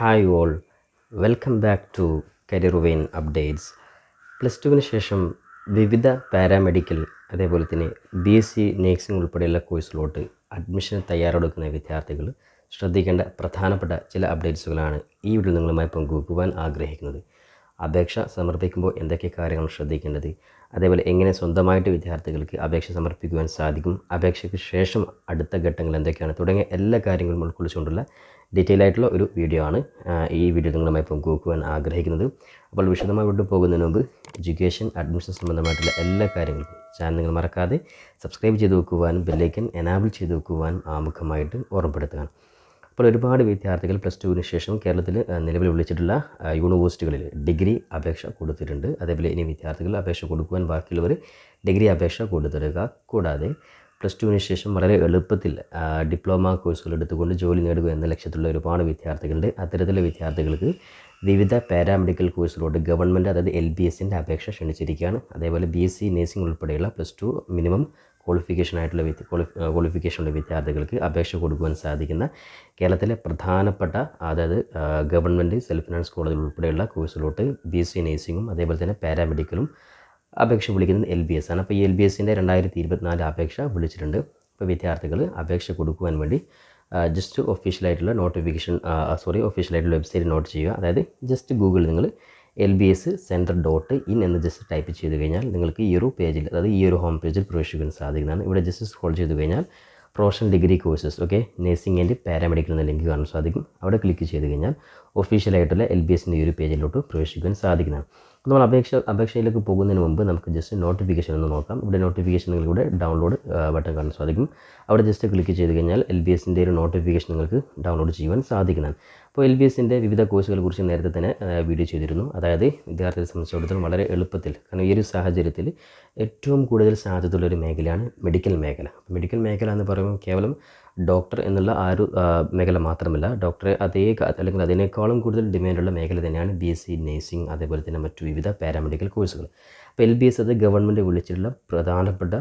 Hi all welcome back to career vein updates plus ടുവിന് ശേഷം വിവിധ പാരാമെഡിക്കൽ അതേപോലെ തന്നെ ബി എസ് സി നേഴ്സിംഗ് ഉൾപ്പെടെയുള്ള കോഴ്സിലോട്ട് അഡ്മിഷൻ തയ്യാറെടുക്കുന്ന വിദ്യാർത്ഥികൾ ശ്രദ്ധിക്കേണ്ട പ്രധാനപ്പെട്ട ചില അപ്ഡേറ്റ്സുകളാണ് ഈ വീഡിയോ നിങ്ങളുമായി പങ്കുവെക്കുവാൻ ആഗ്രഹിക്കുന്നത്. അപേക്ഷ സമർപ്പിക്കുമ്പോൾ എന്തൊക്കെ കാര്യങ്ങൾ ശ്രദ്ധിക്കേണ്ടത് അതേപോലെ എങ്ങനെ സ്വന്തമായിട്ട് വിദ്യാർത്ഥികൾക്ക് അപേക്ഷ സമർപ്പിക്കുവാൻ സാധിക്കും അപേക്ഷയ്ക്ക് ശേഷം അടുത്ത ഘട്ടങ്ങൾ എന്തൊക്കെയാണ് തുടങ്ങിയ എല്ലാ കാര്യങ്ങളും ഉൾക്കൊള്ളിച്ചുകൊണ്ടുള്ള ഡീറ്റെയിൽ ആയിട്ടുള്ള ഒരു വീഡിയോ ആണ് ഈ വീഡിയോ നിങ്ങളുമായി പങ്കുവെക്കുവാൻ ആഗ്രഹിക്കുന്നത്. അപ്പോൾ വിശദമായി വിട്ടു പോകുന്നതിന് മുമ്പ് എഡ്യൂക്കേഷൻ അഡ്മിഷൻ സംബന്ധമായിട്ടുള്ള എല്ലാ കാര്യങ്ങൾക്കും ചാനൽ നിങ്ങൾ മറക്കാതെ സബ്സ്ക്രൈബ് ചെയ്ത് വെക്കുവാനും ബെല്ലൈക്കൻ എനാബിൾ ചെയ്ത് വെക്കുവാനും ആമുഖമായിട്ട് ഓർമ്മപ്പെടുത്തുക. അപ്പോൾ ഒരുപാട് വിദ്യാർത്ഥികൾ പ്ലസ് ടുവിന് ശേഷം കേരളത്തിൽ നിലവിൽ വിളിച്ചിട്ടുള്ള യൂണിവേഴ്സിറ്റികളിൽ ഡിഗ്രി അപേക്ഷ കൊടുത്തിട്ടുണ്ട്. അതേപോലെ ഇനി വിദ്യാർത്ഥികൾ അപേക്ഷ കൊടുക്കുവാൻ ബാക്കിയുള്ളവർ ഡിഗ്രി അപേക്ഷ കൊടുത്തിടുക. കൂടാതെ പ്ലസ് ടുവിന് ശേഷം വളരെ എളുപ്പത്തിൽ ഡിപ്ലോമ കോഴ്സുകൾ എടുത്തുകൊണ്ട് ജോലി നേടുക എന്ന ലക്ഷ്യത്തിലുള്ള ഒരുപാട് വിദ്യാർത്ഥികളുണ്ട്. അത്തരത്തിലുള്ള വിദ്യാർത്ഥികൾക്ക് വിവിധ പാരാമെഡിക്കൽ കോഴ്സുകളോട് ഗവൺമെന്റ് അതായത് എൽ ബി എസിന്റെ അപേക്ഷ ക്ഷണിച്ചിരിക്കുകയാണ്. അതേപോലെ ബി എസ് സി നേഴ്സിംഗ് ഉൾപ്പെടെയുള്ള പ്ലസ് ടു മിനിമം ക്വാളിഫിക്കേഷൻ ആയിട്ടുള്ള വിദ്യ ക്വാളിഫിക്കേഷനുള്ള വിദ്യാർത്ഥികൾക്ക് അപേക്ഷ കൊടുക്കുവാൻ സാധിക്കുന്ന കേരളത്തിലെ പ്രധാനപ്പെട്ട അതായത് ഗവൺമെന്റ് സെൽഫ് ഫിനാൻസ് കോളേജ് ഉൾപ്പെടെയുള്ള കോഴ്സിലോട്ട് ബി എസ് സി നേഴ്സിങ്ങും അതേപോലെ തന്നെ പാരാമെഡിക്കലും അപേക്ഷ വിളിക്കുന്നത് എൽ ബി എസ് ആണ്. അപ്പോൾ ഈ എൽ ബി എസിന്റെ രണ്ടായിരത്തി ഇരുപത്തിനാല് അപേക്ഷ വിളിച്ചിട്ടുണ്ട്. ഇപ്പോൾ വിദ്യാർത്ഥികൾ അപേക്ഷ കൊടുക്കുവാൻ വേണ്ടി ജസ്റ്റ് ഒഫീഷ്യലായിട്ടുള്ള നോട്ടിഫിക്കേഷൻ സോറി ഒഫീഷ്യലായിട്ടുള്ള വെബ്സൈറ്റ് നോട്ട് ചെയ്യുക. അതായത് ജസ്റ്റ് ഗൂഗിളിൽ നിങ്ങൾ L B S centre dot in എന്ന് ജസ്റ്റ് ടൈപ്പ് ചെയ്ത് കഴിഞ്ഞാൽ നിങ്ങൾക്ക് ഈ ഒരു പേജിൽ അതായത് ഈ ഒരു ഹോം പേജിൽ പ്രവേശിക്കാൻ സാധിക്കുന്നതാണ്. ഇവിടെ ജസ്റ്റ് സ്ക്രോൾ ചെയ്ത് കഴിഞ്ഞാൽ professional degree courses okay nursing and paramedical എന്ന ലിങ്ക് കാണാൻ സാധിക്കും. അവിടെ ക്ലിക്ക് ചെയ്ത് കഴിഞ്ഞാൽ ഒഫീഷ്യലായിട്ടുള്ള എൽ ബി എസിന്റെ ഈ ഒരു പേജിലോട്ട് പ്രവേശിക്കാൻ സാധിക്കുന്നതാണ്. നമ്മൾ അപേക്ഷ അപേക്ഷയിലേക്ക് പോകുന്നതിന് മുമ്പ് നമുക്ക് ജസ്റ്റ് നോട്ടിഫിക്കേഷൻ ഒന്ന് നോക്കാം. ഇവിടെ നോട്ടിഫിക്കേഷൻ നിങ്ങളിവിടെ ഡൗൺലോഡ് ബട്ടൺ കാണാൻ സാധിക്കും. അവിടെ ജസ്റ്റ് ക്ലിക്ക് ചെയ്ത് കഴിഞ്ഞാൽ എൽ ബി എസിന്റെ ഒരു നോട്ടിഫിക്കേഷൻ നിങ്ങൾക്ക് ഡൗൺലോഡ് ചെയ്യുവാൻ സാധിക്കുന്നതാണ് അപ്പോൾ എൽ ബി എസിന്റെ വിവിധ കോഴ്സുകളെ കുറിച്ച് നേരത്തെ തന്നെ വീഡിയോ ചെയ്തിരുന്നു. അതായത് വിദ്യാർത്ഥികളെ സംബന്ധിച്ചിടത്തോളം വളരെ എളുപ്പത്തിൽ കാരണം ഈ ഒരു സാഹചര്യത്തിൽ ഏറ്റവും കൂടുതൽ സാധ്യതയുള്ളൊരു മേഖലയാണ് മെഡിക്കൽ മേഖല. മെഡിക്കൽ മേഖല എന്ന് പറയുമ്പോൾ കേവലം ഡോക്ടർ എന്നുള്ള ആ ഒരു മേഖല മാത്രമല്ല ഡോക്ടറെ അതേ അല്ലെങ്കിൽ അതിനേക്കാളും കൂടുതൽ ഡിമാൻഡുള്ള മേഖല തന്നെയാണ് ബി എസ് സി നേഴ്സിംഗ് അതേപോലെ തന്നെ മറ്റു വിവിധ പാരാമെഡിക്കൽ കോഴ്സുകൾ. അപ്പോൾ എൽ ബി എസ് അത് ഗവൺമെന്റ് വിളിച്ചിട്ടുള്ള പ്രധാനപ്പെട്ട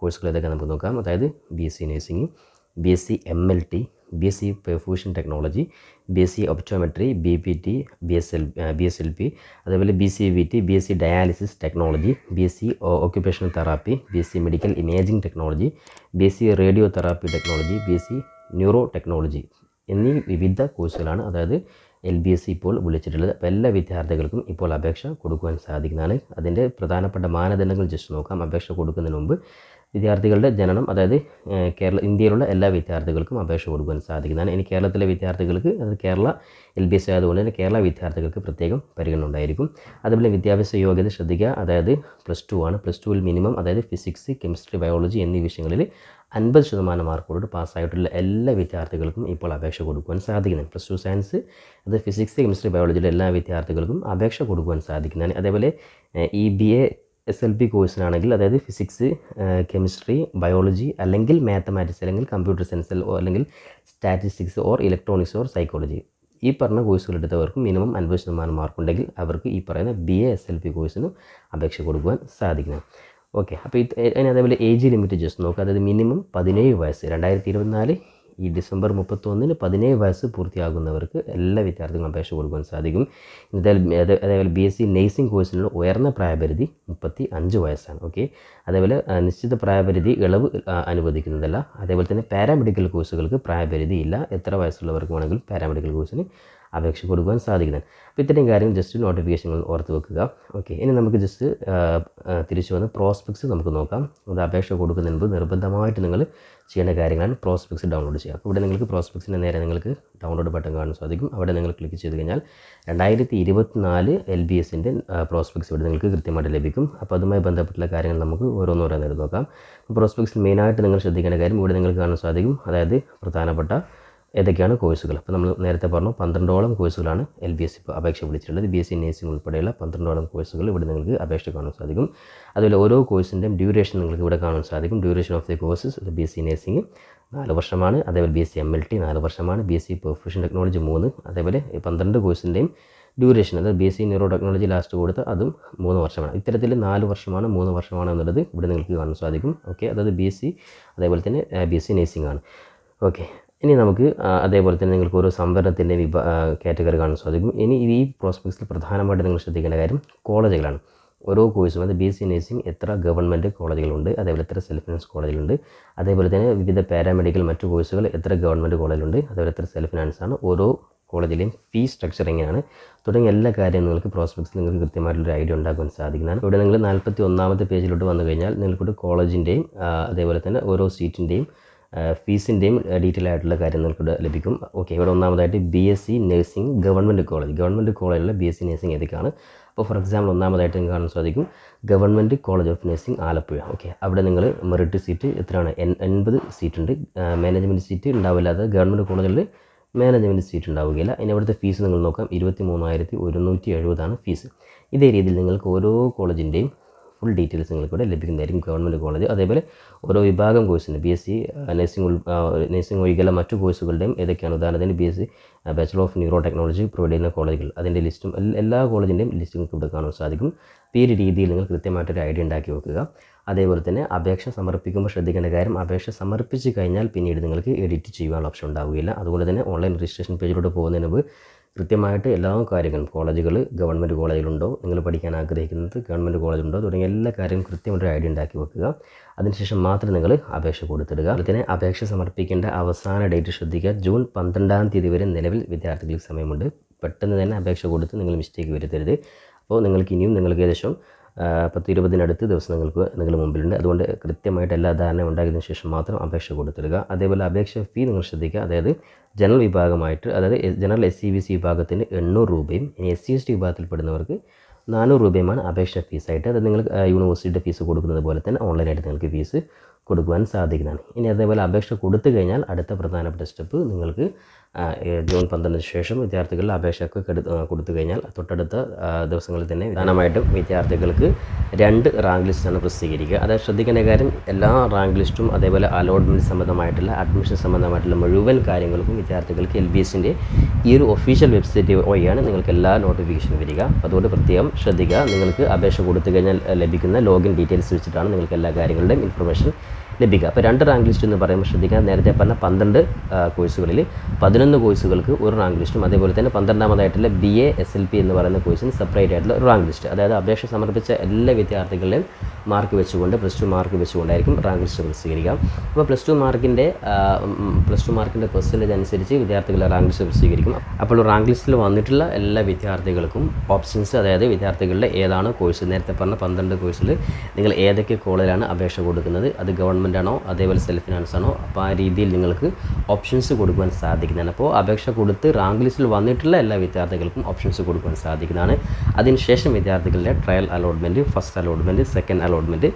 കോഴ്സുകൾ ഏതൊക്കെ നമുക്ക് നോക്കാം. അതായത് B S C nursing B S C M L T B S C perfusion technology B S C optometry B P T B S L B S L P അതേപോലെ B C V T B S C dialysis technology B S C occupational therapy B S C medical imaging technology B S C radio therapy technology B S C neuro technology എന്നീ വിവിധ കോഴ്സുകളാണ് അതായത് L B S C ഇപ്പോൾ വിളിച്ചിട്ടുള്ളത്. അപ്പോൾ എല്ലാ വിദ്യാർത്ഥികൾക്കും ഇപ്പോൾ അപേക്ഷ കൊടുക്കുവാൻ സാധിക്കുന്നതാണ്. അതിന്റെ പ്രധാനപ്പെട്ട മാനദണ്ഡങ്ങൾ ജസ്റ്റ് നോക്കാം. അപേക്ഷ കൊടുക്കുന്നതിന് മുമ്പ് വിദ്യാർത്ഥികളുടെ ജനനം അതായത് കേരള ഇന്ത്യയിലുള്ള എല്ലാ വിദ്യാർത്ഥികൾക്കും അപേക്ഷ കൊടുക്കുവാൻ സാധിക്കുന്നതാണ്. ഇനി കേരളത്തിലെ വിദ്യാർത്ഥികൾക്ക് അത് കേരള എൽ ബി എസ് ആയതുകൊണ്ട് തന്നെ കേരള വിദ്യാർത്ഥികൾക്ക് പ്രത്യേകം പരിഗണന ഉണ്ടായിരിക്കും. അതുപോലെ വിദ്യാഭ്യാസ യോഗ്യത ശ്രദ്ധിക്കുക അതായത് പ്ലസ് ടു ആണ്. പ്ലസ് ടുവിൽ മിനിമം അതായത് ഫിസിക്സ് കെമിസ്ട്രി ബയോളജി എന്നീ വിഷയങ്ങളിൽ അൻപത് ശതമാനം മാർക്കോട് പാസ്സായിട്ടുള്ള എല്ലാ വിദ്യാർത്ഥികൾക്കും ഇപ്പോൾ അപേക്ഷ കൊടുക്കുവാൻ സാധിക്കുന്നതാണ് പ്ലസ് ടു സയൻസ് അത് ഫിസിക്സ് കെമിസ്ട്രി ബയോളജിയിലെ എല്ലാ വിദ്യാർത്ഥികൾക്കും അപേക്ഷ കൊടുക്കുവാൻ സാധിക്കുന്നതാണ്. അതേപോലെ E B A S L P കോഴ്സിനാണെങ്കിൽ അതായത് ഫിസിക്സ് കെമിസ്ട്രി ബയോളജി അല്ലെങ്കിൽ മാത്തമാറ്റിക്സ് അല്ലെങ്കിൽ കമ്പ്യൂട്ടർ സയൻസ് അല്ലെങ്കിൽ statistics or electronics or psychology ഈ പറഞ്ഞ കോഴ്സുകൾ എടുത്തവർക്ക് മിനിമം അൻപത് ശതമാനം മാർക്കുണ്ടെങ്കിൽ അവർക്ക് ഈ പറയുന്ന B A S L P കോഴ്സിന് അപേക്ഷ കൊടുക്കുവാൻ സാധിക്കണം ഓക്കെ അപ്പോൾ ഇത് അതിന് അതേപോലെ ഏജ് ലിമിറ്റ് ജസ്റ്റ് നോക്കുക അതായത് മിനിമം പതിനേഴ് വയസ്സ് രണ്ടായിരത്തി ഇരുപത്തിനാല് ഈ ഡിസംബർ മുപ്പത്തൊന്നിന് പതിനേഴ് വയസ്സ് പൂർത്തിയാകുന്നവർക്ക് എല്ലാ വിദ്യാർത്ഥികളും അപേക്ഷ കൊടുക്കാൻ സാധിക്കും. അതേപോലെ ബി എസ് സി നേഴ്സിംഗ് കോഴ്സിനുള്ള ഉയർന്ന പ്രായപരിധി മുപ്പത്തി അഞ്ച് വയസ്സാണ്. ഓക്കെ അതേപോലെ നിശ്ചിത പ്രായപരിധി ഇളവ് അനുവദിക്കുന്നതല്ല. അതേപോലെ തന്നെ പാരാമെഡിക്കൽ കോഴ്സുകൾക്ക് പ്രായപരിധി ഇല്ല. എത്ര വയസ്സുള്ളവർക്ക് വേണമെങ്കിലും പാരാമെഡിക്കൽ കോഴ്സിന് അപേക്ഷ കൊടുക്കുവാൻ സാധിക്കുന്നത് അപ്പോൾ ഇത്രയും കാര്യങ്ങൾ ജസ്റ്റ് നോട്ടിഫിക്കേഷനുകൾ ഓർത്ത് വെക്കുക. ഓക്കെ ഇനി നമുക്ക് ജസ്റ്റ് തിരിച്ചു വന്ന് പ്രോസ്പെക്ട്സ് നമുക്ക് നോക്കാം. അത് അപേക്ഷ കൊടുക്കുന്നതിന് മുമ്പ് നിർബന്ധമായിട്ട് നിങ്ങൾ ചെയ്യേണ്ട കാര്യങ്ങളാണ് പ്രോസ്പെക്ട്സ് ഡൗൺലോഡ് ചെയ്യുക. അപ്പോൾ ഇവിടെ നിങ്ങൾക്ക് പ്രോസ്പെക്ട്സിന്റെ നേരെ നിങ്ങൾക്ക് ഡൗൺലോഡ് ബട്ടൺ കാണാൻ സാധിക്കും. അവിടെ നിങ്ങൾ ക്ലിക്ക് ചെയ്ത് കഴിഞ്ഞാൽ രണ്ടായിരത്തി ഇരുപത്തിനാല് എൽ ബി എസിന്റെ പ്രോസ്പെക്ട്സ് ഇവിടെ നിങ്ങൾക്ക് കൃത്യമായിട്ട് ലഭിക്കും. അപ്പോൾ അതുമായി ബന്ധപ്പെട്ടുള്ള കാര്യങ്ങൾ നമുക്ക് ഓരോന്നോരോന്നായിട്ട് നോക്കാം. പ്രോസ്പെക്ട്സിൽ മെയിനായിട്ട് നിങ്ങൾ ശ്രദ്ധിക്കേണ്ട കാര്യം ഇവിടെ നിങ്ങൾക്ക് കാണാൻ സാധിക്കും. അതായത് പ്രധാനപ്പെട്ട ഏതൊക്കെയാണ് കോഴ്സുകൾ അപ്പോൾ നമ്മൾ നേരത്തെ പറഞ്ഞു പന്ത്രണ്ടോളം കോഴ്സുകളാണ് എൽ ബി എസ് ഇപ്പോൾ അപേക്ഷ വിളിച്ചിട്ടുള്ളത്. ബി എസ് സി നേഴ്സിംഗ് ഉൾപ്പെടെയുള്ള പന്ത്രണ്ടോളം കോഴ്സുകൾ ഇവിടെ നിങ്ങൾക്ക് അപേക്ഷ കാണാൻ സാധിക്കും. അതുപോലെ ഓരോ കോഴ്സിന്റെയും ഡ്യൂറേഷൻ നിങ്ങൾക്ക് ഇവിടെ കാണാൻ സാധിക്കും. Duration of the courses B S C nursing നാല് വർഷമാണ്. അതേപോലെ B S C M L T നാല് വർഷമാണ്. B S C profession technology മൂന്ന്. അതേപോലെ പന്ത്രണ്ട് കോഴ്സിന്റെയും ഡ്യൂറേഷൻ അതായത് B S C neuro technology last കൊടുത്ത് അതും മൂന്ന് വർഷമാണ്. ഇത്തരത്തിൽ നാല് വർഷമാണ് മൂന്ന് വർഷമാണ് എന്നുള്ളത് ഇവിടെ നിങ്ങൾക്ക് കാണാൻ സാധിക്കും. ഓക്കെ അതായത് ബി എസ് സി അതേപോലെ തന്നെ ബി എസ് സി നേഴ്സിംഗ് ആണ്. ഓക്കെ ഇനി നമുക്ക് അതേപോലെ തന്നെ നിങ്ങൾക്ക് ഓരോ സംവരണത്തിന്റെ കാറ്റഗറി കാണാൻ സാധിക്കും. ഇനി ഈ പ്രോസ്പെക്ട്സിൽ പ്രധാനമായിട്ട് നിങ്ങൾ ശ്രദ്ധിക്കേണ്ട കാര്യം കോളേജുകളാണ്. ഓരോ കോഴ്സും അത് ബി എസ് സി നഴ്സിംഗ് എത്ര ഗവൺമെന്റ് കോളേജുകളുണ്ട് അതേപോലെ എത്ര സെൽഫ് ഫിനാൻസ് കോളേജുകളുണ്ട് അതേപോലെ തന്നെ വിവിധ പാരാമെഡിക്കൽ മറ്റു കോഴ്സുകൾ എത്ര ഗവൺമെന്റ് കോളേജിലുണ്ട് അതേപോലെ എത്ര സെൽഫ് ഫിനാൻസ് ആണ് ഓരോ കോളേജിലെയും ഫീ സ്ട്രക്ചർ എങ്ങനെയാണ് തുടങ്ങിയ എല്ലാ കാര്യവും നിങ്ങൾക്ക് പ്രോസ്പെക്ട്സിൽ നിങ്ങൾക്ക് കൃത്യമായിട്ടുള്ളൊരു ഐഡിയ ഉണ്ടാക്കാൻ സാധിക്കുന്നതാണ്. ഇവിടെ നിങ്ങൾ നാൽപ്പത്തി ഒന്നാമത്തെ പേജിലോട്ട് വന്നു കഴിഞ്ഞാൽ നിങ്ങൾക്കൊരു കോളേജിന്റെയും അതേപോലെ തന്നെ ഓരോ സീറ്റിന്റെയും ഫീസിന്റെയും ഡീറ്റെയിൽ ആയിട്ടുള്ള കാര്യം നിങ്ങൾക്ക് ലഭിക്കും. ഓക്കെ ഇവിടെ ഒന്നാമതായിട്ട് B S C nursing government college government കോളേജിലെ ബി എസ് സി നഴ്സിംഗ് ഏതൊക്കെയാണ്? അപ്പോൾ ഫോർ എക്സാമ്പിൾ ഒന്നാമതായിട്ട് നിങ്ങൾക്ക് കാണാൻ സാധിക്കും government college of nursing Alappuzha. Okay അവിടെ നിങ്ങൾ മെറിറ്റ് സീറ്റ് എത്രയാണ്? എൺ എൺപത് സീറ്റ് ഉണ്ട്. മാനേജ്മെന്റ് സീറ്റ് ഉണ്ടാവില്ല അത് ഗവൺമെന്റ് കോളേജിൽ മാനേജ്മെന്റ് സീറ്റ് ഉണ്ടാവുകയില്ല. ഇനി അവിടുത്തെ ഫീസ് നിങ്ങൾ നോക്കാം. ഇരുപത്തി മൂന്നായിരത്തി ഒരുന്നൂറ്റി എഴുപതാണ് ഫീസ് ഇതേ രീതിയിൽ നിങ്ങൾക്ക് ഓരോ കോളേജിന്റെയും ഫുൾ ഡീറ്റെയിൽസ് നിങ്ങൾക്ക് ഇവിടെ ലഭിക്കുന്നതായിരിക്കും ഗവൺമെന്റ് കോളേജ് അതേപോലെ ഓരോ വിഭാഗം കോഴ്സിന് B S C nursing nursing ഒഴികെയുള്ള മറ്റു കോഴ്സുകളുടെയും ഏതൊക്കെയാണ്? ഉദാഹരണത്തിന് B S C bachelor of neuro technology provide ചെയ്യുന്ന കോളേജുകൾ അതിന്റെ ലിസ്റ്റും എല്ലാ കോളേജിന്റെയും ലിസ്റ്റ് നിങ്ങൾക്ക് ഇവിടെ കാണാൻ സാധിക്കും. ഈ ഒരു രീതിയിൽ നിങ്ങൾ കൃത്യമായിട്ടൊരു ഐഡിയ ഉണ്ടാക്കി വെക്കുക. അതേപോലെ തന്നെ അപേക്ഷ സമർപ്പിക്കുമ്പോൾ ശ്രദ്ധിക്കേണ്ട കാര്യം അപേക്ഷ സമർപ്പിച്ച് കഴിഞ്ഞാൽ പിന്നീട് നിങ്ങൾക്ക് എഡിറ്റ് ചെയ്യാനുള്ള ഓപ്ഷൻ ഉണ്ടാവുകയില്ല. അതുപോലെ തന്നെ ഓൺലൈൻ രജിസ്ട്രേഷൻ പേജിലൂടെ പോകുന്നതിന് മുമ്പ് കൃത്യമായിട്ട് എല്ലാ കാര്യങ്ങളും കോളേജുകൾ ഗവൺമെന്റ് കോളേജിലുണ്ടോ നിങ്ങൾ പഠിക്കാൻ ആഗ്രഹിക്കുന്നത് ഗവൺമെന്റ് കോളേജുണ്ടോ തുടങ്ങിയ എല്ലാ കാര്യവും കൃത്യമായിട്ട് ഐഡിയ ഉണ്ടാക്കി വെക്കുക. അതിനുശേഷം മാത്രം നിങ്ങൾ അപേക്ഷ കൊടുത്തിടുക. അതിന് അപേക്ഷ സമർപ്പിക്കേണ്ട അവസാന ഡേറ്റ് ശ്രദ്ധിക്കുക. ജൂൺ പന്ത്രണ്ടാം തീയതി വരെ നിലവിൽ വിദ്യാർത്ഥികൾക്ക് സമയമുണ്ട്. പെട്ടെന്ന് തന്നെ അപേക്ഷ കൊടുത്ത് നിങ്ങൾ മിസ്റ്റേക്ക് വരുത്തരുത്. അപ്പോൾ നിങ്ങൾക്ക് ഇനിയും നിങ്ങൾക്ക് ഏകദേശം പത്ത് ഇരുപതിനടുത്ത് ദിവസം നിങ്ങൾക്ക് നിങ്ങളുടെ മുമ്പിലുണ്ട്. അതുകൊണ്ട് കൃത്യമായിട്ട് എല്ലാ ധാരണ ഉണ്ടാക്കിയതിനു ശേഷം മാത്രം അപേക്ഷ കൊടുത്തിടുക. അതേപോലെ അപേക്ഷ ഫീ നിങ്ങൾ ശ്രദ്ധിക്കുക. അതായത് ജനറൽ വിഭാഗമായിട്ട് അതായത് general S C B C വിഭാഗത്തിന് എണ്ണൂറ് രൂപയും ഇനി എസ് സി എസ് ടി വിഭാഗത്തിൽപ്പെടുന്നവർക്ക് നാനൂറ് രൂപയുമാണ് അപേക്ഷ ഫീസായിട്ട് അത് നിങ്ങൾ യൂണിവേഴ്സിറ്റിയുടെ ഫീസ് കൊടുക്കുന്നത് പോലെ തന്നെ ഓൺലൈനായിട്ട് നിങ്ങൾക്ക് ഫീസ് കൊടുക്കുവാൻ സാധിക്കുന്നതാണ്. ഇനി അതേപോലെ അപേക്ഷ കൊടുത്തു കഴിഞ്ഞാൽ അടുത്ത പ്രധാനപ്പെട്ട സ്റ്റെപ്പ് നിങ്ങൾക്ക് ജൂൺ പന്ത്രണ്ടിന് ശേഷം വിദ്യാർത്ഥികൾ അപേക്ഷയൊക്കെ കെടു- കൊടുത്തു കഴിഞ്ഞാൽ തൊട്ടടുത്ത ദിവസങ്ങളിൽ തന്നെ പ്രധാനമായിട്ടും വിദ്യാർത്ഥികൾക്ക് രണ്ട് റാങ്ക് ലിസ്റ്റാണ് പ്രസിദ്ധീകരിക്കുക. അതായത് ശ്രദ്ധിക്കേണ്ട കാര്യം എല്ലാ റാങ്ക് ലിസ്റ്റും അതേപോലെ അലോട്ട്മെന്റ് സംബന്ധമായിട്ടുള്ള അഡ്മിഷൻ സംബന്ധമായിട്ടുള്ള മുഴുവൻ കാര്യങ്ങൾക്കും വിദ്യാർത്ഥികൾക്ക് എൽ ബി എസിന്റെ ഈ ഒരു ഒഫീഷ്യൽ വെബ്സൈറ്റ് വഴിയാണ് നിങ്ങൾക്ക് എല്ലാ നോട്ടിഫിക്കേഷനും വരിക. അതുകൊണ്ട് പ്രത്യേകം ശ്രദ്ധിക്കുക. നിങ്ങൾക്ക് അപേക്ഷ കൊടുത്തു കഴിഞ്ഞാൽ ലഭിക്കുന്ന ലോഗിൻ ഡീറ്റെയിൽസ് വെച്ചിട്ടാണ് നിങ്ങൾക്ക് എല്ലാ കാര്യങ്ങളുടെയും ഇൻഫർമേഷൻ ലഭിക്കുക. അപ്പോൾ രണ്ട് റാങ്ക് ലിസ്റ്റ് എന്ന് പറയുമ്പോൾ ശ്രദ്ധിക്കുക. നേരത്തെ പറഞ്ഞ പന്ത്രണ്ട് കോഴ്സുകളിൽ പതിനൊന്ന് കോഴ്സുകൾക്ക് ഒരു റാങ്ക് ലിസ്റ്റും അതേപോലെ തന്നെ പന്ത്രണ്ടാമതായിട്ടുള്ള B A S L P എന്ന് പറയുന്ന കോഴ്സിന് സെപ്പറേറ്റ് ആയിട്ടുള്ള ഒരു റാങ്ക് ലിസ്റ്റ്. അതായത് അപേക്ഷ സമർപ്പിച്ച എല്ലാ വിദ്യാർത്ഥികളുടെയും മാർക്ക് വെച്ചുകൊണ്ട് പ്ലസ് ടു മാർക്ക് വെച്ചുകൊണ്ടായിരിക്കും റാങ്ക് ലിസ്റ്റ് സ്വീകരിക്കാം അപ്പോൾ പ്ലസ് ടു മാർക്കിന്റെ പ്ലസ് ടു മാർക്കിന്റെ പെർസെന്റേജ് അനുസരിച്ച് വിദ്യാർത്ഥികളുടെ റാങ്ക് ലിസ്റ്റ് സ്വീകരിക്കും. അപ്പോൾ റാങ്ക് ലിസ്റ്റിൽ വന്നിട്ടുള്ള എല്ലാ വിദ്യാർത്ഥികൾക്കും ഓപ്ഷൻസ് അതായത് വിദ്യാർത്ഥികളുടെ ഏതാണ് കോഴ്സ് നേരത്തെ പറഞ്ഞ പന്ത്രണ്ട് കോഴ്സിൽ നിങ്ങൾ ഏതൊക്കെ കോളേജിലാണ് അപേക്ഷ കൊടുക്കുന്നത് അത് ഗവൺമെന്റ് ആണോ അതേപോലെ സെൽഫ് ഫിനാൻസ് ആണോ അപ്പോൾ ആ രീതിയിൽ നിങ്ങൾക്ക് ഓപ്ഷൻസ് കൊടുക്കുവാൻ സാധിക്കുന്നതാണ്. അപ്പോൾ അപേക്ഷ കൊടുത്ത് റാങ്ക് ലിസ്റ്റിൽ വന്നിട്ടുള്ള എല്ലാ വിദ്യാർത്ഥികൾക്കും ഓപ്ഷൻസ് കൊടുക്കുവാൻ സാധിക്കുന്നതാണ്. അതിനുശേഷം വിദ്യാർത്ഥികളുടെ trial allotment first allotment second allotment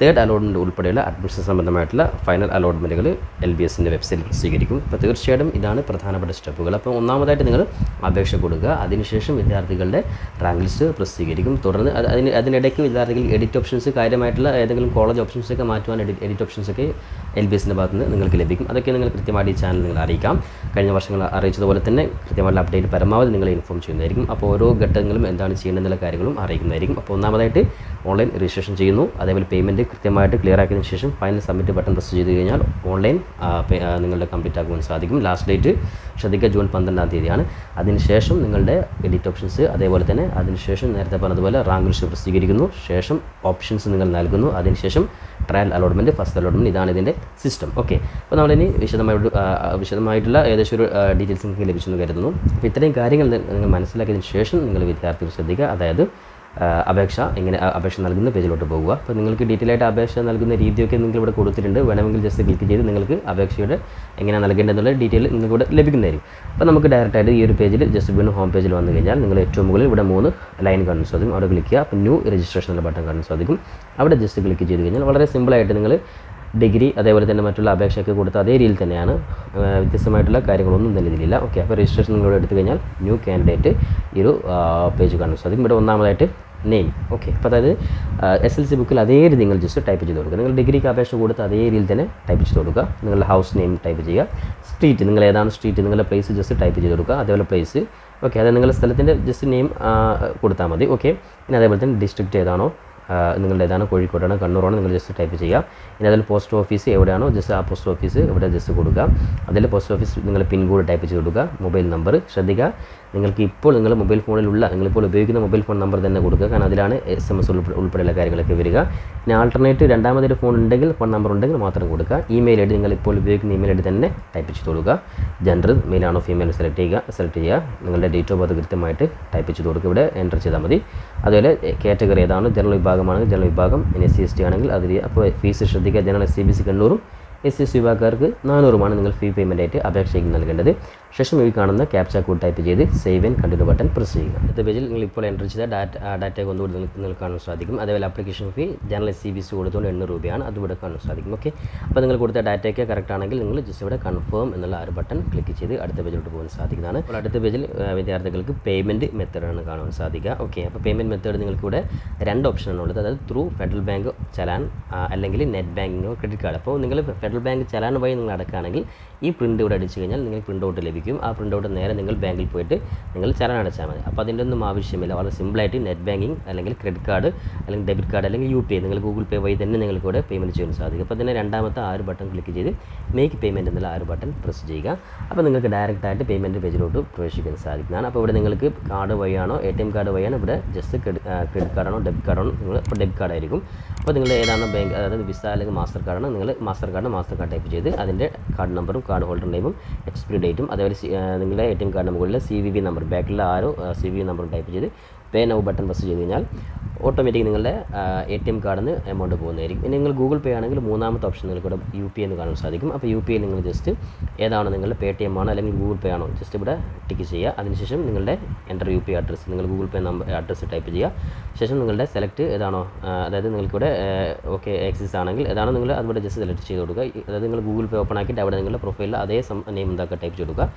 third allotment ഉൾപ്പെടെയുള്ള അഡ്മിഷൻ സംബന്ധമായിട്ടുള്ള ഫൈനൽ അലോട്ട്മെന്റുകൾ എൽ ബി എസിന്റെ വെബ്സൈറ്റിൽ പ്രസിദ്ധീകരിക്കും അപ്പോൾ തീർച്ചയായിട്ടും ഇതാണ് പ്രധാനപ്പെട്ട സ്റ്റെപ്പുകൾ. അപ്പോൾ ഒന്നാമതായിട്ട് നിങ്ങൾ അപേക്ഷ കൊടുക്കുക. അതിനുശേഷം വിദ്യാർത്ഥികളുടെ റാങ്ക് ലിസ്റ്റ് പ്രസിദ്ധീകരിക്കും. തുടർന്ന് അത് അതിന് അതിനിടയ്ക്ക് വിദ്യാർത്ഥികൾ എഡിറ്റ് ഓപ്ഷൻസ് കാര്യമായിട്ടുള്ള ഏതെങ്കിലും കോളേജ് ഓപ്ഷൻസ് ഒക്കെ മാറ്റുവാൻ എഡിറ്റ് എഡിറ്റ് ഓപ്ഷൻസ് ഒക്കെ എൽ ബി എസിന്റെ ഭാഗത്ത് നിന്ന് നിങ്ങൾക്ക് ലഭിക്കും. അതൊക്കെ നിങ്ങൾ കൃത്യമായിട്ട് ഈ ചാനൽ നിങ്ങൾ അറിയിക്കാം. കഴിഞ്ഞ വർഷങ്ങൾ അറിയിച്ചതുപോലെ തന്നെ കൃത്യമായിട്ടുള്ള അപ്ഡേറ്റ് പരമാവധി നിങ്ങളെ ഇൻഫോം ചെയ്യുന്നതായിരിക്കും. അപ്പോൾ ഓരോ ഘട്ടങ്ങളും എന്താണ് ചെയ്യേണ്ടതെന്നുള്ള കാര്യങ്ങളും അറിയിക്കുന്നതായിരിക്കും. അപ്പോൾ ഒന്നാമതായിട്ട് ഓൺലൈൻ രജിസ്ട്രേഷൻ ചെയ്യുന്നു. അതേപോലെ പേയ്മെന്റ് കൃത്യമായിട്ട് ക്ലിയർ ആക്കിയതിന് ശേഷം ഫൈനൽ സബ്മിറ്റ് ബട്ടൺ പ്രസ് ചെയ്ത് കഴിഞ്ഞാൽ ഓൺലൈൻ നിങ്ങളുടെ കംപ്ലീറ്റ് ആക്കുവാൻ സാധിക്കും. ലാസ്റ്റ് ഡേറ്റ് ശ്രദ്ധിക്കുക ജൂൺ പന്ത്രണ്ടാം തീയതിയാണ്. അതിനുശേഷം നിങ്ങളുടെ എഡിറ്റ് ഓപ്ഷൻസ് അതേപോലെ തന്നെ അതിനുശേഷം നേരത്തെ പറഞ്ഞതുപോലെ റാങ്ക് ലിസ്റ്റ് പ്രസിദ്ധീകരിക്കുന്നു. ശേഷം ഓപ്ഷൻസ് നിങ്ങൾ നൽകുന്നു. അതിനുശേഷം ട്രയൽ അലോട്ട്മെന്റ് ഫസ്റ്റ് അലോട്ട്മെന്റ് ഇതാണ് ഇതിന്റെ സിസ്റ്റം ഓക്കെ അപ്പോൾ നമ്മളിനി വിശദമായിട്ട് വിശദമായിട്ടുള്ള ഏകദേശം ഒരു ഡീറ്റെയിൽസ് നിങ്ങൾക്ക് ലഭിച്ചെന്ന് കരുതുന്നു. അപ്പോൾ ഇത്രയും കാര്യങ്ങൾ നിങ്ങൾ മനസ്സിലാക്കിയതിന് ശേഷം നിങ്ങൾ വിദ്യാർത്ഥികൾ ശ്രദ്ധിക്കുക. അതായത് അപേക്ഷ ഇങ്ങനെ അപേക്ഷ നൽകുന്ന പേജിലോട്ട് പോകുക. അപ്പോൾ നിങ്ങൾക്ക് ഡീറ്റെയിൽ ആയിട്ട് അപേക്ഷ നൽകുന്ന രീതിയൊക്കെ നിങ്ങൾ ഇവിടെ കൊടുത്തിട്ടുണ്ട്. വേണമെങ്കിൽ ജസ്റ്റ് ക്ലിക്ക് ചെയ്ത് നിങ്ങൾക്ക് അപേക്ഷയുടെ എങ്ങനെ നൽകേണ്ടതെന്നുള്ള ഡീറ്റെയിൽ നിങ്ങൾക്ക് ഇവിടെ ലഭിക്കുന്നതായിരിക്കും. അപ്പോൾ നമുക്ക് ഡയറക്റ്റായിട്ട് ഈ ഒരു പേജിൽ ജസ്റ്റ് വീണ്ടും ഹോം പേജിൽ വന്നു കഴിഞ്ഞാൽ നിങ്ങൾ ഏറ്റവും മുകളിൽ ഇവിടെ മൂന്ന് ലൈൻ കാണാൻ സാധിക്കും അവിടെ ക്ലിക്ക് ചെയ്യുക. അപ്പോൾ ന്യൂ രജിസ്ട്രേഷൻ എന്നുള്ള ബട്ടൺ കാണാൻ സാധിക്കും അവിടെ ജസ്റ്റ് ക്ലിക്ക് ചെയ്ത് കഴിഞ്ഞാൽ വളരെ സിമ്പിളായിട്ട് നിങ്ങൾ ഡിഗ്രി അതേപോലെ തന്നെ മറ്റുള്ള അപേക്ഷയ്ക്ക് കൊടുത്ത അതേ രീതിയിൽ തന്നെയാണ് വ്യത്യസ്തമായിട്ടുള്ള കാര്യങ്ങളൊന്നും തന്നെ ഇതിലില്ല ഓക്കെ അപ്പോൾ രജിസ്ട്രേഷൻ നിങ്ങളോട് എടുത്തു കഴിഞ്ഞാൽ ന്യൂ കാൻഡിഡേറ്റ് ഈ ഒരു പേജ് കാണാൻ സാധിക്കും ഇവിടെ ഒന്നാമതായിട്ട് നെയിം ഓക്കെ അപ്പോൾ അതായത് എസ് എൽ സി ബുക്കിൽ അതേ രീതി നിങ്ങൾ ജസ്റ്റ് ടൈപ്പ് ചെയ്ത് കൊടുക്കുക. നിങ്ങൾ ഡിഗ്രിക്ക് അപേക്ഷ കൊടുത്ത് അതേ രീതിയിൽ തന്നെ ടൈപ്പ് ചെയ്ത് കൊടുക്കുക. നിങ്ങളുടെ ഹൗസ് നെയിം ടൈപ്പ് ചെയ്യുക. സ്ട്രീറ്റ് നിങ്ങൾ ഏതാണ് സ്ട്രീറ്റ് നിങ്ങളുടെ പ്ലേസ് ജസ്റ്റ് ടൈപ്പ് ചെയ്ത് കൊടുക്കുക. അതേപോലെ പ്ലേസ് ഓക്കെ അതായത് നിങ്ങളുടെ സ്ഥലത്തിന്റെ ജസ്റ്റ് നെയിം കൊടുത്താൽ മതി. ഓക്കെ പിന്നെ അതേപോലെ തന്നെ ഡിസ്ട്രിക്റ്റ് ഏതാണോ നിങ്ങളുടെ ഏതാണ് കോഴിക്കോടാണ് കണ്ണൂറാണ് നിങ്ങൾ ജസ്റ്റ് ടൈപ്പ് ചെയ്യുക ഇനി അതിൽ പോസ്റ്റ് ഓഫീസ് എവിടെയാണോ ജസ്റ്റ് ആ പോസ്റ്റ് ഓഫീസ് ഇവിടെ ജസ്റ്റ് കൊടുക്കുക. അതിൽ പോസ്റ്റ് ഓഫീസ് നിങ്ങൾ പിൻകോഡ് ടൈപ്പ് ചെയ്ത് കൊടുക്കുക മൊബൈൽ നമ്പർ ശ്രദ്ധിക്കുക നിങ്ങൾക്ക് ഇപ്പോൾ നിങ്ങൾ മൊബൈൽ ഫോണിലുള്ള നിങ്ങളിപ്പോൾ ഉപയോഗിക്കുന്ന മൊബൈൽ ഫോൺ നമ്പർ തന്നെ കൊടുക്കുക. കാരണം അതിലാണ് എസ് എം എസ് ഉൾപ്പെടെയുള്ള കാര്യങ്ങളൊക്കെ വരിക. ഇനി ആൾട്ടർനേറ്റ് രണ്ടാമതൊരു ഫോൺ ഉണ്ടെങ്കിൽ ഫോൺ നമ്പർ ഉണ്ടെങ്കിൽ മാത്രം കൊടുക്കുക. ഇമെയിൽ ഐ ഡി നിങ്ങൾ ഇപ്പോൾ ഉപയോഗിക്കുന്ന ഇമെയിൽ ഐ ഡി തന്നെ ടൈപ്പ് ചെയ്ത് കൊടുക്കുക. ജെൻഡർ മെയിലാണോ ഫീമെയിൽ സെലക്ട് ചെയ്യുക സെലക്ട് ചെയ്യുക. നിങ്ങളുടെ ഡേറ്റ് ഓഫ് ബർത്ത് കൃത്യമായിട്ട് ടൈപ്പ് ചെയ്ത് കൊടുക്കുക. ഇവിടെ എന്റർ ചെയ്താൽ മതി. അതുപോലെ കാറ്റഗറി ഏതാണ്? ജനറൽ വിഭാഗമാണെങ്കിൽ ജനറൽ വിഭാഗം ഇനി എസ് സി എസ് ടി ആണെങ്കിൽ അതിൽ അപ്പോൾ ഫീസ് ശ്രദ്ധിക്കുക. General S C B C കണ്ണൂറും S S വിഭാഗക്കാർക്ക് നാനൂറുമാണ് നിങ്ങൾ ഫീ പേയ്മെന്റ് ആയിട്ട് അപേക്ഷയ്ക്ക് നൽകേണ്ടത്. ശേഷം ഈ കാണുന്ന ക്യാപ്ച കോഡ് ടൈപ്പ് ചെയ്ത് save and continue button press ചെയ്യുക. അടുത്ത പേജിൽ നിങ്ങൾ ഇപ്പോൾ എന്റർ ചെയ്ത ഡാറ്റ ഡാറ്റ ഒന്നുകൂടി നിങ്ങൾക്ക് കാണാൻ സാധിക്കും. അതേപോലെ application fee general C B C കൊടുത്തുകൊണ്ട് എണ്ണൂറ് രൂപയാണ് അത് ഇവിടെ കാണാൻ സാധിക്കും. ഓക്കെ അപ്പോൾ നിങ്ങൾ കൊടുത്ത ഡാറ്റയൊക്കെ കറക്റ്റ് ആണെങ്കിൽ നിങ്ങൾ ജസ്റ്റ് ഇവിടെ കൺഫേം എന്നുള്ള ആ ഒരു ബട്ടൺ ക്ലിക്ക് ചെയ്ത് അടുത്ത പേജിലോട്ട് പോകാൻ സാധിക്കുന്നതാണ്. അപ്പോൾ അടുത്ത പേജിൽ വിദ്യാർത്ഥികൾക്ക് പേയ്മെന്റ് മെത്തേഡാണ് കാണാൻ സാധിക്കുക. ഓക്കെ അപ്പോൾ പേയ്മെന്റ് മെത്തേഡ് നിങ്ങൾക്ക് ഇവിടെ രണ്ട് ഓപ്ഷനാണ് ഉള്ളത്. അതായത് ത്രൂ ഫെഡറൽ ബാങ്ക് ചലാൻ അല്ലെങ്കിൽ നെറ്റ് ബാങ്കിങ്ങോ ക്രെഡിറ്റ് കാർഡ് അപ്പോൾ നിങ്ങൾ ഫെഡറൽ ബാങ്ക് ചലാൻ വഴി നിങ്ങൾ അടക്കുകയാണെങ്കിൽ ഈ പ്രിന്റ് ഇവിടെ അടിച്ചു കഴിഞ്ഞാൽ നിങ്ങൾക്ക് പ്രിന്റ് ഔട്ട് ലഭിക്കും. ആ പ്രിന്റ് ഔട്ട് നേരെ നിങ്ങൾ ബാങ്കിൽ പോയിട്ട് നിങ്ങൾ ചലനം അടച്ചാൽ മതി. അപ്പോൾ അതിന്റെ ഒന്നും ആവശ്യമില്ല. വളരെ സിമ്പിളായിട്ട് നെറ്റ് ബാങ്കിങ് അല്ലെങ്കിൽ ക്രെഡിറ്റ് കാർഡ് അല്ലെങ്കിൽ ഡെബിറ്റ് കാർഡ് അല്ലെങ്കിൽ യു പി ഐ നിങ്ങൾ ഗൂഗിൾ പേ വഴി തന്നെ നിങ്ങൾക്ക് ഇവിടെ പേയ്മെന്റ് ചെയ്യാൻ സാധിക്കും. അപ്പോൾ തന്നെ രണ്ടാമത്തെ ആ ഒരു ബട്ടൺ ക്ലിക്ക് ചെയ്ത് മേക്ക് പേയ്മെന്റ് എന്നുള്ള ആ ഒരു ബട്ടൺ പ്രസ് ചെയ്യുക. അപ്പോൾ നിങ്ങൾക്ക് ഡയറക്റ്റ് ആയിട്ട് പേയ്മെന്റ് പേജിലോട്ട് പ്രവേശിക്കാൻ സാധിക്കുന്നതാണ്. അപ്പോൾ ഇവിടെ നിങ്ങൾക്ക് കാർഡ് വഴിയാണോ എ ടി എം കാർഡ് വഴിയാണോ ഇവിടെ ജസ്റ്റ് ക്രെഡിറ്റ് കാർഡാണോ ഡെബിറ്റ് കാർഡാണോ നിങ്ങൾ ഇപ്പോൾ ഡെബിറ്റ് കാർഡ് ആയിരിക്കും. അപ്പോൾ നിങ്ങൾ ഏതാണ് ബാങ്ക് അതായത് വിസ അല്ലെങ്കിൽ മാസ്റ്റർ കാർഡാണ് നിങ്ങൾ master card master card type ചെയ്ത് അതിന്റെ കാർഡ് നമ്പറും കാർഡ് ഹോൾഡർ നെയിമും എക്സ്പിരി ഡേറ്റും അതേപോലെ നിങ്ങളുടെ എ ടി എം കാർഡിന് മുകളിൽ സി വി വി നമ്പർ ബാക്കിലുള്ള ആരോ സി വി നമ്പർ ടൈപ്പ് ചെയ്ത് പേ നൗ ബട്ടൺ പ്രസ് ചെയ്ത് കഴിഞ്ഞാൽ ഓട്ടോമാറ്റിക് നിങ്ങളുടെ എ ടി എം കാർഡിൽ നിന്ന് എമൗണ്ട് പോകുന്നതായിരിക്കും. ഇനി നിങ്ങൾ ഗൂഗിൾ പേ ആണെങ്കിൽ മൂന്നാമത്തെ ഓപ്ഷൻ നിങ്ങൾക്ക് ഇവിടെ യു പി എന്ന് കാണാൻ സാധിക്കും. അപ്പോൾ യു പി ഐ നിങ്ങൾ ജസ്റ്റ് ഏതാണ് നിങ്ങളുടെ പേ ടി എം ആണോ അല്ലെങ്കിൽ ഗൂഗിൾ പേ ആണോ ജസ്റ്റ് ഇവിടെ ടിക്ക് ചെയ്യുക. അതിനുശേഷം നിങ്ങളുടെ എന്റർ യു പി അഡ്രസ്സ് നിങ്ങൾ Google Pay number address type ചെയ്യുക. ശേഷം നിങ്ങളുടെ സെലക്ട് ഏതാണോ അതായത് നിങ്ങൾക്കിവിടെ ഓക്കെ ആക്സിസ് ആണെങ്കിൽ ഏതാണോ നിങ്ങൾ അതിവിടെ ജസ്റ്റ് സെലക്ട് ചെയ്ത് കൊടുക്കുക. അതായത് നിങ്ങൾ ഗൂഗിൾ പേ ഓപ്പൺ ആക്കിയിട്ട് അവിടെ നിങ്ങളുടെ പ്രൊഫൈലിൽ അതേ നെയിം എന്താക്കുക ടൈപ്പ് ചെയ്ത് കൊടുക്കുക.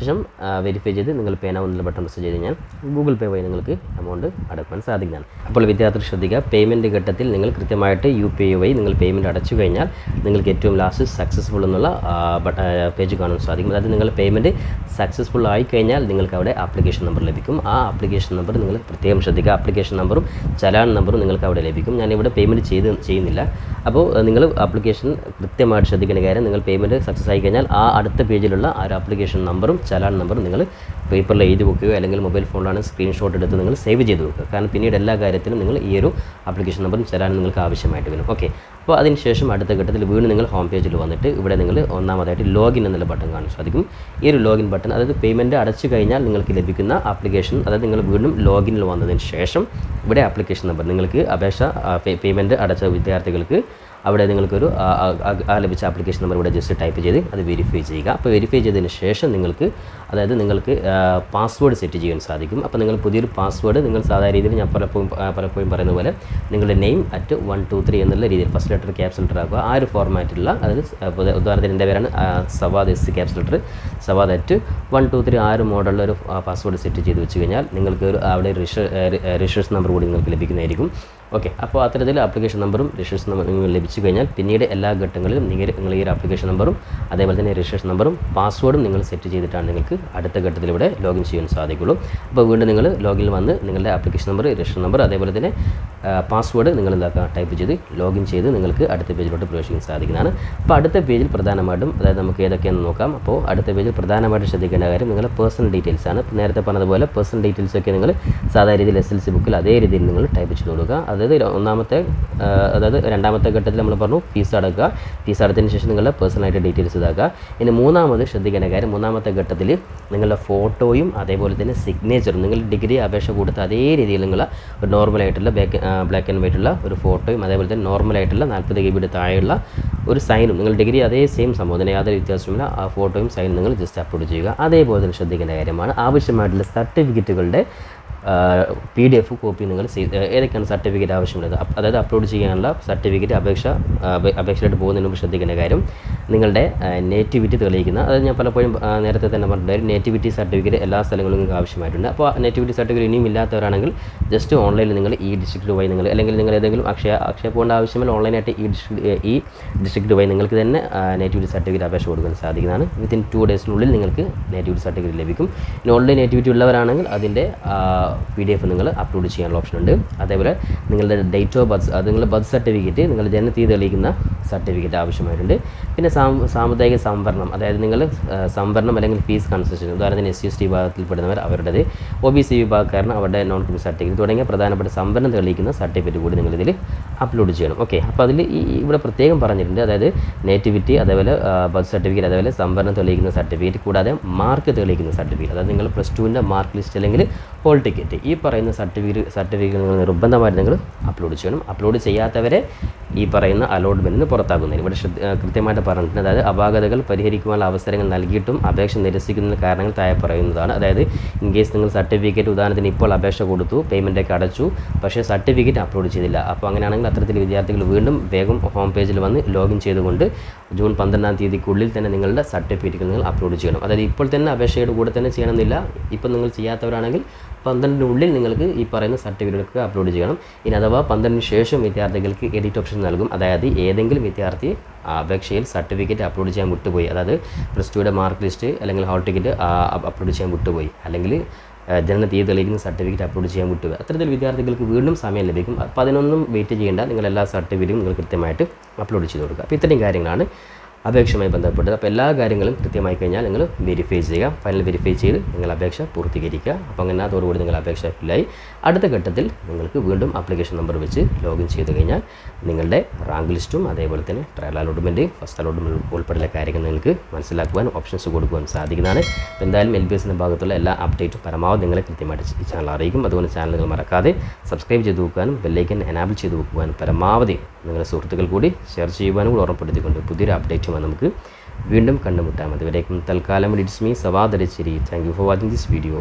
ശേഷം വെരിഫൈ ചെയ്ത് നിങ്ങൾ പേ നൗ എന്നുള്ള ബട്ടൺ പ്രസ് ചെയ്ത് കഴിഞ്ഞാൽ ഗൂഗിൾ പേ വഴി നിങ്ങൾക്ക് എമൗണ്ട് അടക്കാൻ സാധിക്കുന്നതാണ്. അപ്പോൾ വിദ്യാർത്ഥി ശ്രദ്ധിക്കുക. പേയ്മെന്റ് ഘട്ടത്തിൽ നിങ്ങൾ കൃത്യമായിട്ട് യു പി ഐ വഴി നിങ്ങൾ പേയ്മെന്റ് അടച്ചു കഴിഞ്ഞാൽ നിങ്ങൾക്ക് ഏറ്റവും ലാസ്റ്റ് സക്സസ്ഫുൾ എന്നുള്ള പേജ് കാണാൻ സാധിക്കും. അതായത് നിങ്ങൾ പേയ്മെന്റ് സക്സസ്ഫുൾ ആയി കഴിഞ്ഞാൽ നിങ്ങൾക്ക് അവിടെ ആപ്ലിക്കേഷൻ നമ്പർ ലഭിക്കും. ആ ആപ്ലിക്കേഷൻ നമ്പർ നിങ്ങൾ പ്രത്യേകം ശ്രദ്ധിക്കുക. ആപ്ലിക്കേഷൻ നമ്പറും ചലാൻ നമ്പറും നിങ്ങൾക്ക് അവിടെ ലഭിക്കും. ഞാനിവിടെ പേയ്മെന്റ് ചെയ്ത് ചെയ്യുന്നില്ല. അപ്പോൾ നിങ്ങൾ ആപ്ലിക്കേഷൻ കൃത്യമായിട്ട് ശ്രദ്ധിക്കേണ്ട കാര്യം നിങ്ങൾ പേയ്മെന്റ് സക്സസ് ആയി കഴിഞ്ഞാൽ ആ അടുത്ത പേജിലുള്ള ആ ഒരു ആപ്ലിക്കേഷൻ നമ്പറും ചലാൻ നമ്പറും നിങ്ങൾ പേപ്പറിൽ എഴുതി വെക്കുകയോ അല്ലെങ്കിൽ മൊബൈൽ ഫോണിലാണ് സ്ക്രീൻഷോട്ട് എടുത്ത് നിങ്ങൾ സേവ് ചെയ്ത് വെക്കുക. കാരണം പിന്നീട് എല്ലാ കാര്യത്തിലും നിങ്ങൾ ഈ ഒരു ആപ്ലിക്കേഷൻ നമ്പറും ചലാനും നിങ്ങൾക്ക് ആവശ്യമായിട്ട് വരും. ഓക്കെ അപ്പോൾ അതിനുശേഷം അടുത്ത ഘട്ടത്തിൽ വീണ്ടും നിങ്ങൾ ഹോം പേജിൽ വന്നിട്ട് ഇവിടെ നിങ്ങൾ ഒന്നാമതായിട്ട് ലോഗിൻ എന്നുള്ള ബട്ടൺ കാണാൻ സാധിക്കും ഈ ഒരു ലോഗിൻ ബട്ടൺ അതായത് പേയ്മെന്റ് അടച്ചു കഴിഞ്ഞാൽ നിങ്ങൾക്ക് ലഭിക്കുന്ന ആപ്ലിക്കേഷൻ അതായത് നിങ്ങൾ വീണ്ടും ലോഗിനിൽ വന്നതിന് ശേഷം ഇവിടെ ആപ്ലിക്കേഷൻ നമ്പർ നിങ്ങൾക്ക് അപേക്ഷ പേയ്മെന്റ് അടച്ച വിദ്യാർത്ഥികൾക്ക് അവിടെ നിങ്ങൾക്കൊരു ആ- ലഭിച്ച ആപ്ലിക്കേഷൻ നമ്പർ ഇവിടെ ജസ്റ്റ് ടൈപ്പ് ചെയ്ത് അത് വെരിഫൈ ചെയ്യുക. അപ്പോൾ വെരിഫൈ ചെയ്തതിന് ശേഷം നിങ്ങൾക്ക് അതായത് നിങ്ങൾക്ക് പാസ്വേഡ് സെറ്റ് ചെയ്യാൻ സാധിക്കും. അപ്പോൾ നിങ്ങൾ പുതിയൊരു പാസ്വേഡ് നിങ്ങൾ സാധാരണ രീതിയിൽ ഞാൻ പലപ്പോഴും പലപ്പോഴും പറയുന്ന പോലെ നിങ്ങളുടെ name at one two three എന്നുള്ള രീതിയിൽ ഫസ്റ്റ് ലെറ്റർ ക്യാപ്സ് ലെറ്റർ ആക്കുക. ആ ഒരു ഫോർമാറ്റിലുള്ള അതായത് ഉദാഹരണത്തിന് എന്റെ പേരാണ് Sawad S caps letter Sawad at one two three ആ ഒരു മോഡലിൽ ഒരു പാസ്വേഡ് സെറ്റ് ചെയ്ത് വെച്ച് കഴിഞ്ഞാൽ നിങ്ങൾക്ക് ഒരു അവിടെ രജിസ്ട്രേഷൻ നമ്പർ കൂടി നിങ്ങൾക്ക് ലഭിക്കുന്നതായിരിക്കും. ഓക്കെ അപ്പോൾ അത്തരത്തിൽ ആപ്ലിക്കേഷൻ നമ്പറും രജിസ്ട്രേഷൻ നമ്പറും നിങ്ങൾ ലഭിച്ചു കഴിഞ്ഞാൽ പിന്നീട് എല്ലാ ഘട്ടങ്ങളിലും നിങ്ങൾ നിങ്ങൾ ഈ ഒരു ആപ്ലിക്കേഷൻ നമ്പറും അതേപോലെ തന്നെ രജിസ്ട്രേഷൻ നമ്പറും പാസ്വേഡും നിങ്ങൾ സെറ്റ് ചെയ്തിട്ടാണ് നിങ്ങൾക്ക് അടുത്ത ഘട്ടത്തിൽ ഇവിടെ ലോഗിൻ ചെയ്യാൻ സാധിക്കുള്ളൂ. അപ്പോൾ വീണ്ടും നിങ്ങൾ ലോഗിൻ വന്ന് നിങ്ങളുടെ ആപ്ലിക്കേഷൻ നമ്പർ രജിസ്ട്രേഷൻ നമ്പർ അതേപോലെ തന്നെ പാസ്വേഡ് നിങ്ങൾ എന്താക്കുക? ടൈപ്പ് ചെയ്ത് ലോഗിൻ ചെയ്ത് നിങ്ങൾക്ക് അടുത്ത പേജിലോട്ട് പ്രവേശിക്കാൻ സാധിക്കുന്നതാണ്. അപ്പോൾ അടുത്ത പേജിൽ പ്രധാനമായിട്ടും അതായത് നമുക്ക് ഏതൊക്കെയാണെന്ന് നോക്കാം. അപ്പോൾ അടുത്ത പേജിൽ പ്രധാനമായിട്ടും ശ്രദ്ധിക്കേണ്ട കാര്യം നിങ്ങളുടെ പേഴ്സണൽ ഡീറ്റെയിൽസ് ആണ്. നേരത്തെ പറഞ്ഞതുപോലെ പേഴ്സണൽ ഡീറ്റെയിൽസൊക്കെ നിങ്ങൾ സാധാരണ രീതിയിൽ എസ് എൽ സി ബുക്കിൽ അതേ രീതിയിൽ നിങ്ങൾ ടൈപ്പ് ചെയ്ത് കൊടുക്കുക. അതായത് ഒന്നാമത്തെ അതായത് രണ്ടാമത്തെ ഘട്ടത്തിൽ നമ്മൾ പറഞ്ഞു ഫീസ് അടക്കുക. ഫീസ് അടച്ചതിന് ശേഷം നിങ്ങളുടെ പേഴ്സണലായിട്ട് ഡീറ്റെയിൽസ് ഇതാക്കുക. ഇനി മൂന്നാമത് ശ്രദ്ധിക്കേണ്ട കാര്യം മൂന്നാമത്തെ ഘട്ടത്തിൽ നിങ്ങളുടെ ഫോട്ടോയും അതേപോലെ തന്നെ സിഗ്നേച്ചറും നിങ്ങൾ ഡിഗ്രി അപേക്ഷ കൊടുത്ത അതേ രീതിയിൽ നിങ്ങൾ ഒരു നോർമലായിട്ടുള്ള ബ്ലാക്ക് ബ്ലാക്ക് ആൻഡ് വൈറ്റ് ഉള്ള ഒരു ഫോട്ടോയും അതേപോലെ തന്നെ നോർമലായിട്ടുള്ള നാൽപ്പത് കെ ബിയുടെ താഴെയുള്ള ഒരു സൈനും നിങ്ങൾ ഡിഗ്രി അതേ സെയിം സംഭവം തന്നെ യാതൊരു വ്യത്യാസവുമില്ല. ആ ഫോട്ടോയും സൈനും നിങ്ങൾ ജസ്റ്റ് അപ്ലോഡ് ചെയ്യുക. അതേപോലെ തന്നെ ശ്രദ്ധിക്കേണ്ട കാര്യമാണ് ആവശ്യമായിട്ടുള്ള സർട്ടിഫിക്കറ്റുകളുടെ പി ഡി എഫ് കോപ്പി നിങ്ങൾ ഏതൊക്കെയാണ് സർട്ടിഫിക്കറ്റ് ആവശ്യമുള്ളത്? അതായത് അപ്ലോഡ് ചെയ്യാനുള്ള സർട്ടിഫിക്കറ്റ് അപേക്ഷ അപേക്ഷയിലോട്ട് പോകുന്നതിന് മുമ്പ് ശ്രദ്ധിക്കേണ്ട കാര്യം നിങ്ങളുടെ നേറ്റിവിറ്റി തെളിയിക്കുന്ന അതായത് ഞാൻ പലപ്പോഴും നേരത്തെ തന്നെ പറഞ്ഞിട്ടുണ്ടായിരുന്നു നേറ്റിവിറ്റി സർട്ടിഫിക്കറ്റ് എല്ലാ സ്ഥലങ്ങളും നിങ്ങൾക്ക് ആവശ്യമായിട്ടുണ്ട്. അപ്പോൾ നേറ്റിവിറ്റി സർട്ടിഫിക്കറ്റ് ഇനിയും ഇല്ലാത്തവരാണെങ്കിൽ ജസ്റ്റ് ഓൺലൈനിൽ നിങ്ങൾ ഈ ഡിസ്ട്രിക്റ്റ് വഴി നിങ്ങൾ അല്ലെങ്കിൽ നിങ്ങൾ ഏതെങ്കിലും അക്ഷയ അക്ഷയ പോകേണ്ട ആവശ്യമില്ല ഓൺലൈനായിട്ട് ഈ ഡിസ്ട്രിക്ട് ഈ ഡിസ്ട്രിക്റ്റ് വഴി നിങ്ങൾക്ക് തന്നെ നേറ്റിവിറ്റി സർട്ടിഫിക്കറ്റ് അപേക്ഷ കൊടുക്കാൻ സാധിക്കുന്നതാണ്. വിത്തിൻ ടു ഡേയ്സിനുള്ളിൽ നിങ്ങൾക്ക് നേറ്റിവിറ്റി സർട്ടിഫിക്കറ്റ് ലഭിക്കും. ഇനി ഓൺലൈൻ നേറ്റിവിറ്റി ഉള്ളവരാണെങ്കിൽ അതിന്റെ പി ഡി എഫ് നിങ്ങൾ അപ്ലോഡ് ചെയ്യാനുള്ള ഓപ്ഷൻ ഉണ്ട്. അതേപോലെ നിങ്ങളുടെ ഡേറ്റ് ഓഫ് ബർത്ത് അത് നിങ്ങളുടെ ബർത്ത് സർട്ടിഫിക്കറ്റ് നിങ്ങളുടെ ജനനത്തീയതി തെളിയിക്കുന്ന സർട്ടിഫിക്കറ്റ് ആവശ്യമായിട്ടുണ്ട്. പിന്നെ സാമുദായിക സംവരണം അതായത് നിങ്ങൾ സംവരണം അല്ലെങ്കിൽ ഫീസ് കൺസെഷൻ ഉദാഹരണത്തിന് എസ് സി എസ് ടി വിഭാഗത്തിൽപ്പെടുന്നവർ അവരുടേത് ഒ ബി സി വിഭാഗക്കാരന് അവരുടെ നോൺ സർട്ടിഫിക്കറ്റ് തുടങ്ങിയ പ്രധാനപ്പെട്ട സംവരണം തെളിയിക്കുന്ന സർട്ടിഫിക്കറ്റ് കൂടി നിങ്ങൾ ഇതിൽ അപ്ലോഡ് ചെയ്യണം. ഓക്കെ അപ്പോൾ അതിൽ ഈ ഇവിടെ പ്രത്യേകം പറഞ്ഞിട്ടുണ്ട്. അതായത് നേറ്റിവിറ്റി അതേപോലെ ബർത്ത് സർട്ടിഫിക്കറ്റ് അതേപോലെ സംവരണം തെളിയിക്കുന്ന സർട്ടിഫിക്കറ്റ് കൂടാതെ മാർക്ക് തെളിയിക്കുന്ന സർട്ടിഫിക്കറ്റ് അതായത് നിങ്ങൾ പ്ലസ് ടുവിന്റെ മാർക്ക് ലിസ്റ്റ് അല്ലെങ്കിൽ ഹോൾ ടിക്കറ്റ് ഈ പറയുന്ന സർട്ടിഫിക്കറ്റ് സർട്ടിഫിക്കറ്റ് നിങ്ങൾ നിർബന്ധമായിട്ട് നിങ്ങൾ അപ്ലോഡ് ചെയ്യണം. അപ്ലോഡ് ചെയ്യാത്തവരെ ഈ പറയുന്ന അലോട്ട്മെന്റിന് പുറത്താക്കുന്നതിന്. ഇവിടെ കൃത്യമായിട്ട് പറഞ്ഞിട്ടുണ്ട്. അതായത് അപാകതകൾ പരിഹരിക്കുവാനുള്ള അവസരങ്ങൾ നൽകിയിട്ടും അപേക്ഷ നിരസിക്കുന്ന കാരണങ്ങൾ താഴെ പറയുന്നതാണ്. അതായത് ഇൻ കേസ് നിങ്ങൾ സർട്ടിഫിക്കറ്റ് ഉദാഹരണത്തിന് ഇപ്പോൾ അപേക്ഷ കൊടുത്തു പേയ്മെന്റൊക്കെ അടച്ചു പക്ഷേ സർട്ടിഫിക്കറ്റ് അപ്ലോഡ് ചെയ്തില്ല. അപ്പോൾ അങ്ങനെയാണെങ്കിൽ അത്തരത്തിൽ വിദ്യാർത്ഥികൾ വീണ്ടും വേഗം ഹോം പേജിൽ വന്ന് ലോഗിൻ ചെയ്തുകൊണ്ട് ജൂൺ പന്ത്രണ്ടാം തീയതിക്കുള്ളിൽ തന്നെ നിങ്ങളുടെ സർട്ടിഫിക്കറ്റ് നിങ്ങൾ അപ്ലോഡ് ചെയ്യണം. അതായത് ഇപ്പോൾ തന്നെ അപേക്ഷയുടെ കൂടെ തന്നെ ചെയ്യണമെന്നില്ല. ഇപ്പം നിങ്ങൾ ചെയ്യാത്തവരാണെങ്കിൽ പന്ത്രണ്ടിനുള്ളിൽ നിങ്ങൾക്ക് ഈ പറയുന്ന സർട്ടിഫിക്കറ്റ് അപ്ലോഡ് ചെയ്യണം. ഇനി അഥവാ പന്ത്രണ്ടിന് ശേഷം വിദ്യാർത്ഥികൾക്ക് എഡിറ്റ് ഓപ്ഷൻ നൽകും. അതായത് ഏതെങ്കിലും വിദ്യാർത്ഥി അപേക്ഷയിൽ സർട്ടിഫിക്കറ്റ് അപ്ലോഡ് ചെയ്യാൻ വിട്ടുപോയി. അതായത് പ്ലസ് ടുയുടെ മാർക്ക് ലിസ്റ്റ് അല്ലെങ്കിൽ ഹോൾ ടിക്കറ്റ് അപ്ലോഡ് ചെയ്യാൻ വിട്ടുപോയി. അല്ലെങ്കിൽ ജനന തീയതി തെളിയിക്കുന്ന സർട്ടിഫിക്കറ്റ് അപ്ലോഡ് ചെയ്യാൻ വിട്ടുപോയി അത്തരത്തിൽ വിദ്യാർത്ഥികൾക്ക് വീണ്ടും സമയം ലഭിക്കും. അപ്പോൾ അതിനൊന്നും വെയിറ്റ് ചെയ്യേണ്ട. നിങ്ങൾ എല്ലാ സർട്ടിഫിക്കറ്റും നിങ്ങൾ കൃത്യമായിട്ട് അപ്ലോഡ് ചെയ്ത് കൊടുക്കുക. അപ്പോൾ ഇത്രയും കാര്യങ്ങളാണ് അപേക്ഷയുമായി ബന്ധപ്പെട്ടത് അപ്പോൾ എല്ലാ കാര്യങ്ങളും കൃത്യമായി കഴിഞ്ഞാൽ നിങ്ങൾ വെരിഫൈ ചെയ്യുക. ഫൈനൽ വെരിഫൈ ചെയ്ത് നിങ്ങൾ അപേക്ഷ പൂർത്തീകരിക്കുക. അപ്പോൾ അങ്ങനെ അതോടുകൂടി നിങ്ങൾ അപേക്ഷ ഫില്ലായി അടുത്ത ഘട്ടത്തിൽ നിങ്ങൾക്ക് വീണ്ടും ആപ്ലിക്കേഷൻ നമ്പർ വെച്ച് ലോഗിൻ ചെയ്ത് കഴിഞ്ഞാൽ നിങ്ങളുടെ റാങ്ക് ലിസ്റ്റും അതേപോലെ തന്നെ ട്രയൽ അലോട്ട്മെന്റ് ഫസ്റ്റ് അലോട്ട്മെന്റ് ഉൾപ്പെടെയുള്ള കാര്യങ്ങൾ നിങ്ങൾക്ക് മനസ്സിലാക്കുവാൻ ഓപ്ഷൻസ് കൊടുക്കുവാൻ സാധിക്കുന്നതാണ്. അപ്പോൾ എന്തായാലും എൽ ബി എസിന്റെ ഭാഗത്തുള്ള എല്ലാ അപ്ഡേറ്റും പരമാവധി നിങ്ങളെ കൃത്യമായിട്ട് ഈ ചാനൽ അറിയിക്കും. അതുകൊണ്ട് നിങ്ങൾ മറക്കാതെ സബ്സ്ക്രൈബ് ചെയ്ത് വെക്കാനും ബെല്ലൈക്കൻ എനാബിൾ ചെയ്ത് വെക്കുവാനും പരമാവധി നിങ്ങളുടെ സുഹൃത്തുക്കൾ കൂടി ഷെയർ ചെയ്യുവാനും കൂടി ഓർമ്മപ്പെടുത്തിക്കൊണ്ട് പുതിയൊരു അപ്ഡേറ്റുമായി നമുക്ക് വീണ്ടും കണ്ടുമുട്ടാം. അതുവരേക്കും തൽക്കാലം it's me സവാദരച്ചിരി thank you for watching this video